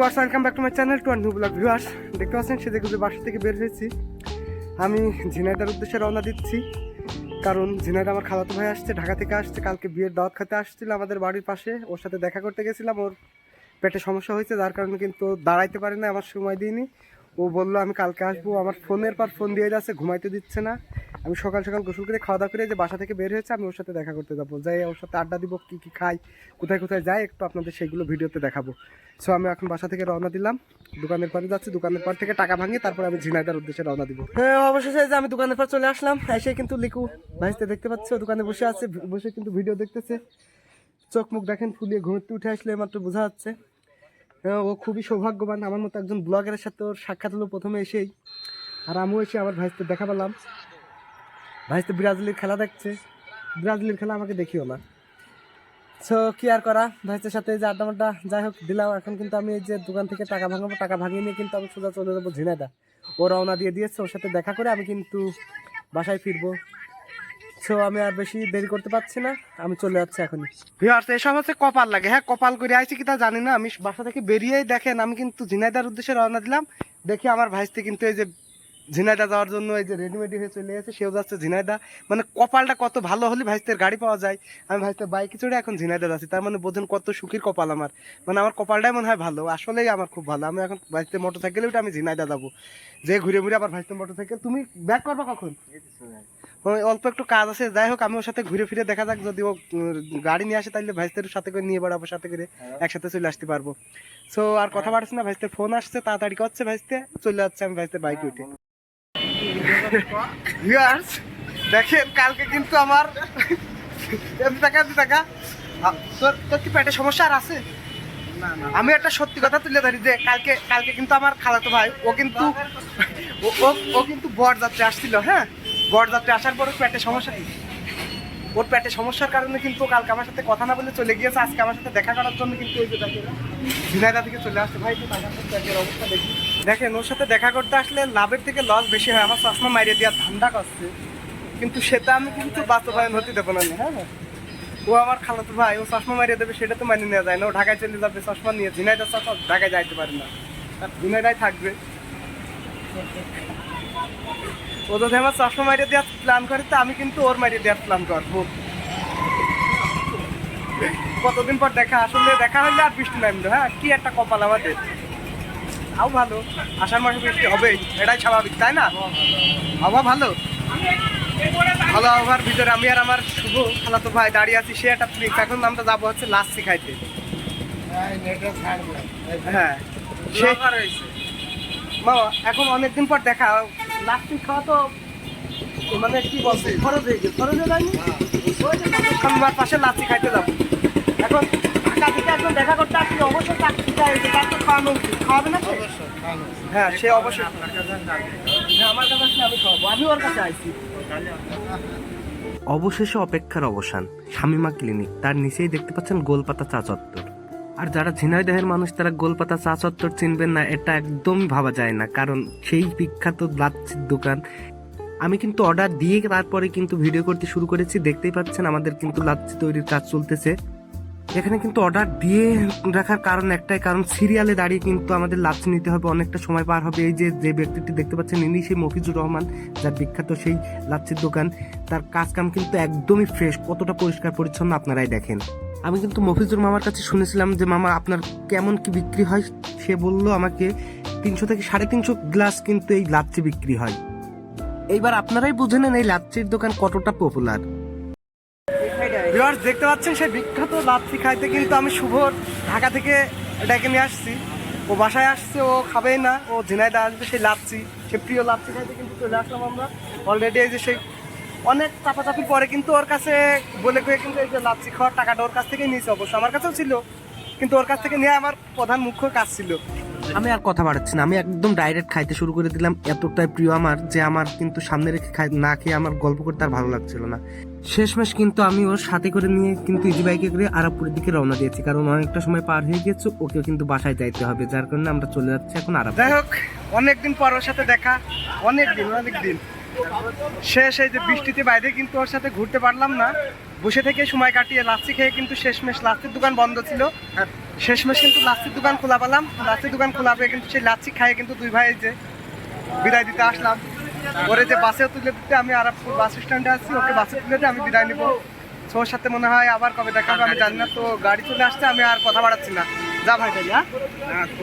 Welcome back to my channel to our new blog viewers দেখতে পাচ্ছেন সে দেখে বাসা থেকে বের হয়েছি। আমি ঝিনাইদার উদ্দেশ্যে রওনা দিচ্ছি। কারণ ঝিনাইদা আমার খালাতো ভাই আসছে, ঢাকা থেকে আসছে, কালকে বিয়ের দাওয়াত খেতে আসছিল আমাদের বাড়ির পাশে। ওর সাথে দেখা করতে গেছিলাম, ওর পেটে সমস্যা হয়েছে, যার কারণে কিন্তু দাঁড়াইতে পারে না আমার সময় দিইনি। ও বলল, আমি কালকে আসব। আমার ফোনের পর ফোন দিয়ে যাচ্ছে, ঘুমাইতে দিচ্ছে না। আমি সকাল সকাল গোসল করে খাওয়া দাওয়া করে যে বাসা থেকে বের হয়েছে, আমি ওর সাথে দেখা করতে যাব। যাই, ওর সাথে আড্ডা দিব, কী কী খাই, কোথায় কোথায় যাই, একটু আপনাদের সেইগুলো ভিডিওতে দেখাবো। সো আমি এখন বাসা থেকে রওনা দিলাম। দোকানের পরে যাচ্ছি, দোকানের পর থেকে টাকা ভাঙিয়ে তারপর আমি ঝিনাইদার উদ্দেশ্যে রওনা দিব। হ্যাঁ অবশেষে যে আমি দোকানের পর চলে আসলাম, এসে কিন্তু লিকু ভাইতে দেখতে পাচ্ছ, দোকানে বসে আছে, বসে কিন্তু ভিডিও দেখতেছে। চোখ মুখ দেখেন, ফুলিয়ে ঘুরতে উঠে আসলে মাত্র বোঝা যাচ্ছে। ও খুবই সৌভাগ্যবান। আমার মতো একজন ব্লগারের সাথে ওর সাক্ষাৎ হলো প্রথমে এসেই। আর আমিও এসে আমার ভাইতে দেখা পেলাম। ভাইতে ব্রাজিলের খেলা দেখছে। ব্রাজিলের খেলা আমাকে দেখিও না। সো কি আর করা? ভাইসের সাথে যে আড্ডা মাড্ডা যাই হোক, দিলাম। এখন কিন্তু আমি এই যে দোকান থেকে টাকা ভাঙাবো, টাকা ভাঙিয়ে নিয়ে কিন্তু আমি সোজা চলে যাব ঝিনাইদা ও রওনা দিয়ে দিয়েছে, ওর সাথে দেখা করে আমি কিন্তু বাসায় ফিরবো। সো আমি আর বেশি দেরি করতে পারছি না। আমি চলে যাচ্ছি এখনই। ভিউয়ার্স এসব হচ্ছে কপাল লাগে। হ্যাঁ কপাল করে আইছি কি তা জানি না। আমি বাসা থেকে বেরিয়েই দেখেন, আমি কিন্তু ঝিনাইদার উদ্দেশ্যে রওনা দিলাম। দেখি আমার ভাইস্তে কিন্তু এই যে ঝিনাইদা যাওয়ার জন্য এই যে রেডিমেডি হয়ে চলে গেছে সেও যাচ্ছে ঝিনাইদা। মানে কপালটা কত ভালো হলে ভাইস্তের গাড়ি পাওয়া যায়। আমি ভাইস্তের বাইকে চড়ে এখন ঝিনাইদা যাচ্ছি। তার মানে বোঝেন কত সুখীর কপাল আমার। মানে আমার কপালটাই মনে হয় ভালো। আসলেই আমার খুব ভালো। আমি এখন ভাইস্তে মোটর সাইকেলে উঠে আমি ঝিনাইদা যাব। যে ঘুরে ঘুরে আবার ভাইস্তে মোটর সাইকেল তুমি ব্যাক করবা কখন? অল্প একটু কাজ আছে। যাই হোক আমি ওর সাথে ঘুরে ফিরে দেখা যাক। যদি ও গাড়ি নিয়ে আসে তাহলে ভাইস্তের সাথে করে নিয়ে বেড়াবো সাথে করে একসাথে চলে আসতে পারব। সো আর কথা বাড়ছে না। ভাইস্তের ফোন আসছে তাড়াতাড়ি করছে ভাইস্তে। চলে যাচ্ছে আমি ভাইস্তের বাইকে উঠে। ভিউয়ার্স দেখেন কালকে কিন্তু আমার টাকা টাকা। তোর তোর কি পেটে সমস্যা আর আছে? আমি একটা সত্যি কথা তুলে ধরি যে কালকে কালকে কিন্তু আমার খালাতো ভাই ও কিন্তু ও- ও কিন্তু বরযাত্রী আসছিল হ্যাঁ? বরযাত্রী আসার পরে পেটে সমস্যা ওর পেটে সমস্যার কারণে কিন্তু কালকে আমার সাথে কথা না বলে চলে গিয়েছে আজকে আমার সাথে দেখা করার জন্য কিন্তু ওই যে দেখেন ঝিনাইদা থেকে চলে আসছে। ভাই সাথে পেটের অবস্থা দেখি। দেখেন, ওর সাথে দেখা করতে আসলে লাভের থেকে লস বেশি হয়। আমার চশমা মারিয়ে দেওয়ার ধান্দা করছে। কিন্তু সেটা আমি কিন্তু বাস্তবায়ন হতে দেবো না হ্যাঁ? ও আমার খালাতো ভাই, ও চশমা মারিয়ে দেবে, সেটা তো মানিয়ে নেওয়া যায় না। ও ঢাকায় চলে যাবে, চশমা নিয়ে ঝিনাইদার চশমা ঢাকায় যাইতে পারে না। আর ঝিনাইদাই থাকবে। ও যদি আমার চশমা মারিয়ে দেওয়ার প্ল্যান করে, তো আমি কিন্তু ওর মারিয়ে দেওয়ার প্ল্যান করব। কতদিন পর দেখা? আসলে দেখা হলে আর বৃষ্টি নামলো হ্যাঁ? কি একটা কপাল আমাদের। তাও ভালো। আষাঢ় মাসে বৃষ্টি হবেই এটাই স্বাভাবিক তাই না? আবহাওয়া ভালো? ভালো আবহাওয়ার ভিতরে আমি আর আমার শুভ খালাতো ভাই দাঁড়িয়ে আছি সে একটা প্লিজ এখন আমরা যাব হচ্ছে লাচ্ছি খাইতে। হ্যাঁ। মামা এখন অনেকদিন পর দেখা। লাচ্ছি খাওয়া তো মানে কি বলছে খরচ হয়ে গেছে। খরচ হয়ে যায়নি? ওই যে আমার পাশে লাচ্ছি খাইতে যাব। এখন ঢাকা একজন দেখা করতে আসলে অবশ্যই চাকরি তার তো খাওয়ানো উচিত। খাওয়াবে না সে? হ্যাঁ সে অবশ্যই। হ্যাঁ, আমার কাছে আসলে আমি খাওয়াবো। আমি ওর কাছে আইছি। অবশেষে অপেক্ষার অবসান। শামিমা ক্লিনিক তার নিচেই দেখতে পাচ্ছেন গোলপাতা চা চত্বর। আর যারা ঝিনাইদহের মানুষ তারা গোলপাতা চা চত্বর চিনবেন না এটা একদমই ভাবা যায় না কারণ সেই বিখ্যাত লাচ্ছির দোকান। আমি কিন্তু অর্ডার দিয়ে তারপরে কিন্তু ভিডিও করতে শুরু করেছি। দেখতেই পাচ্ছেন আমাদের কিন্তু লাচ্ছি তৈরির কাজ চলতেছে। এখানে কিন্তু অর্ডার দিয়ে রাখার কারণ একটাই, কারণ সিরিয়ালে দাঁড়িয়ে কিন্তু আমাদের লাচ্ছি নিতে হবে, অনেকটা সময় পার হবে। এই যে যে ব্যক্তিটি দেখতে পাচ্ছেন, ইনি সেই মফিজুর রহমান, যার বিখ্যাত সেই লাচ্ছির দোকান। তার কাজ কাম কিন্তু একদমই ফ্রেশ কতটা পরিষ্কার, পরিচ্ছন্ন আপনারাই দেখেন। আমি কিন্তু মফিজুর মামার কাছে শুনেছিলাম যে, মামা, আপনার কেমন কি বিক্রি হয়? সে বলল, আমাকে তিনশো থেকে সাড়ে তিনশো গ্লাস কিন্তু এই লাচ্ছি বিক্রি হয়। এইবার আপনারাই বুঝে নেন, এই লাচ্ছির দোকান কতটা পপুলার ভিউয়ার্স দেখতে পাচ্ছেন সেই বিখ্যাত লাচ্ছি খাইতে কিন্তু আমি শুভ ঢাকা থেকে ডেকে নিয়ে আসছি। ও বাসায় আসছে, ও খাবেই না, ও ঝিনাইদা আসবে সেই লাচ্ছি, সে প্রিয় লাচ্ছি খাইতে কিন্তু চলে আসলাম আমরা। অলরেডি এই যে সেই অনেক চাপাচাপির পরে কিন্তু ওর কাছে বলে কয়ে কিন্তু এই যে লাচ্ছি খাওয়ার টাকাটা ওর কাছ থেকেই নিয়েছে অবশ্য, আমার কাছেও ছিল। কিন্তু ওর কাছ থেকে নিয়ে আমার প্রধান মুখ্য কাজ ছিল। আমি আর কথা বাড়াচ্ছি না। আমি একদম ডাইরেক্ট খাইতে শুরু করে দিলাম। এতটাই প্রিয় আমার যে আমার কিন্তু সামনে রেখে না খেয়ে আমার গল্প করতে আর ভালো লাগছিল না। শেষমেশ কিন্তু আমি ওর সাথে করে নিয়ে কিন্তু ইজি বাইকে করে আরাপুরের দিকে রওনা দিয়েছি। কারণ অনেকটা সময় পার হয়ে গেছে, ওকেও কিন্তু বাসায় যাইতে হবে, যার কারণে আমরা চলে যাচ্ছি এখন আরাপ যাই হোক, অনেকদিন পর ওর সাথে দেখা অনেক দিন অনেক দিন শেষ এই যে বৃষ্টিতে বাইরে কিন্তু ওর সাথে ঘুরতে পারলাম না। বসে থেকে সময় কাটিয়ে লাচ্ছি খেয়ে কিন্তু শেষমেশ লাচ্ছির দোকান বন্ধ ছিল। শেষমেশ কিন্তু লাচ্ছির দোকান খোলা পেলাম। লাচ্ছির দোকান খোলা পেয়ে কিন্তু সেই লাচ্ছি খাইয়ে কিন্তু দুই ভাই যে বিদায় দিতে আসলাম। ওরে যে বাসে তুলে দিতে আমি আরবপুর বাস স্ট্যান্ডে আছি, ওকে বাসে তুলে দিতে আমি বিদায় নিব। ওর সাথে মনে হয় আবার কবে দেখা হবে আমি জানি না। তো গাড়ি চলে আসছে, আমি আর কথা বাড়াচ্ছি না। যা ভাই তাই হ্যাঁ?